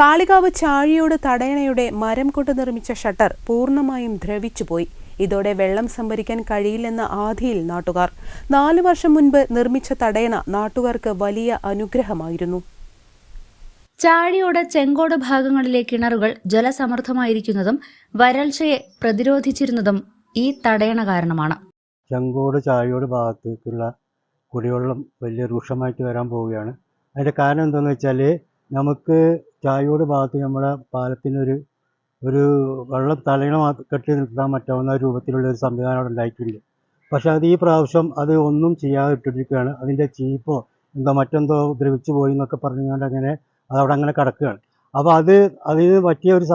Kalikavu Chazhiyode തടയണയുടെ മരം കൊണ്ട് നിർമ്മിച്ച ഷട്ടർ പൂർണമായും ദ്രവിച്ചുപോയി. ഇതോടെ വെള്ളം സംഭരിക്കാൻ കഴിയില്ലെന്ന ആധിയിൽ നാട്ടുകാർ. നാലു വർഷം മുൻപ് നിർമ്മിച്ച തടയണ നാട്ടുകാർക്ക് വലിയ അനുഗ്രഹമായിരുന്നു. ചാഴിയോട് ചെങ്കോട് ഭാഗങ്ങളിലെ കിണറുകൾ ജലസമൃദ്ധമായിരിക്കുന്നതും വരൾച്ചയെ പ്രതിരോധിച്ചിരുന്നതും ഈ തടയണ കാരണമാണ്. ചെങ്കോട് ചാഴിയോട് ഭാഗത്തേക്കുള്ള കുടിവെള്ളം വലിയ രൂക്ഷമായിട്ട് വരാൻ പോവുകയാണ്. അതിന്റെ കാരണം എന്താണെന്ന് വെച്ചാൽ നമുക്ക് ചായയോട് ഭാഗത്ത് നമ്മുടെ പാലത്തിനൊരു ഒരു വെള്ളം തലയിണ കെട്ടി നിർത്താൻ പറ്റാവുന്ന രൂപത്തിലുള്ള ഒരു സംവിധാനം അവിടെ ഉണ്ടായിട്ടുണ്ട്. പക്ഷെ അത് ഈ പ്രാവശ്യം അത് ഒന്നും ചെയ്യാതെ ഇട്ടിരിക്കുകയാണ്. അതിന്റെ ചീപ്പോ എന്തോ മറ്റെന്തോ ദ്രവിച്ചു പോയി എന്നൊക്കെ പറഞ്ഞുകൊണ്ട് അങ്ങനെ അതവിടെ അങ്ങനെ കിടക്കുകയാണ്. അപ്പോൾ അത് അതിന് പറ്റിയ ഒരു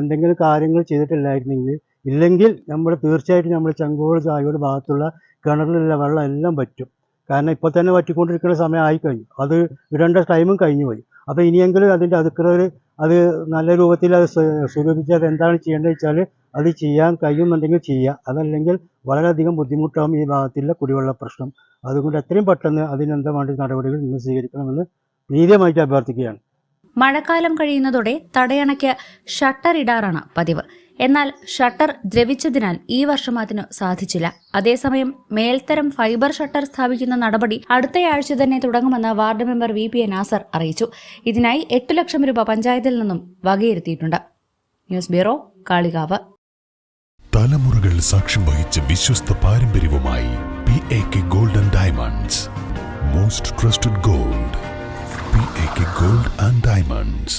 എന്തെങ്കിലും കാര്യങ്ങൾ ചെയ്തിട്ടില്ലായിരുന്നെങ്കിൽ ഇല്ലെങ്കിൽ നമ്മൾ തീർച്ചയായിട്ടും നമ്മൾ ചെങ്കോട് ചായയോട് ഭാഗത്തുള്ള കിണറിലുള്ള വെള്ളം എല്ലാം പറ്റും. കാരണം ഇപ്പോൾ തന്നെ വറ്റിക്കൊണ്ടിരിക്കുന്ന സമയം ആയി കഴിഞ്ഞു അത് ഇടേണ്ട ടൈമും കഴിഞ്ഞു പോയി അപ്പോൾ ഇനിയെങ്കിലും അതിന്റെ അധികൃതർ അത് നല്ല രൂപത്തിൽ അത് സ്വ- സ്വരൂപിച്ച് അത് എന്താണ് ചെയ്യേണ്ടത് വെച്ചാൽ അത് ചെയ്യാൻ കഴിയുന്നുണ്ടെങ്കിൽ ചെയ്യുക അതല്ലെങ്കിൽ വളരെയധികം ബുദ്ധിമുട്ടാകും ഈ ഭാഗത്തിലെ കുടിവെള്ള പ്രശ്നം. അതുകൊണ്ട് എത്രയും പെട്ടെന്ന് അതിനെന്താ വേണ്ട നടപടികൾ നിങ്ങൾ സ്വീകരിക്കണമെന്ന് വീര്യമായിട്ട് അഭ്യർത്ഥിക്കുകയാണ്. മഴക്കാലം കഴിയുന്നതോടെ തടയണയ്ക്ക് ഷട്ടർ ഇടാറാണ് പതിവ്. എന്നാൽ ഷട്ടർ ദ്രവിച്ചതിനാൽ ഈ വർഷം അതിനു സാധിച്ചില്ല. അതേസമയം മേൽത്തരം ഫൈബർ ഷട്ടർ സ്ഥാപിക്കുന്ന നടപടി അടുത്തയാഴ്ച തന്നെ തുടങ്ങുമെന്ന് ward member V P A Nasar അറിയിച്ചു. ഇതിനായി എട്ട് ലക്ഷം രൂപ പഞ്ചായത്തിൽ നിന്നും വകയിരുത്തിയിട്ടുണ്ട്. News bureau Kalikavu. തലമുറകൾ സാക്ഷ്യം വഹിച്ച വിശ്വസ്ത പാരമ്പര്യവുമായി P A K golden diamonds most trusted gold P A K gold and diamonds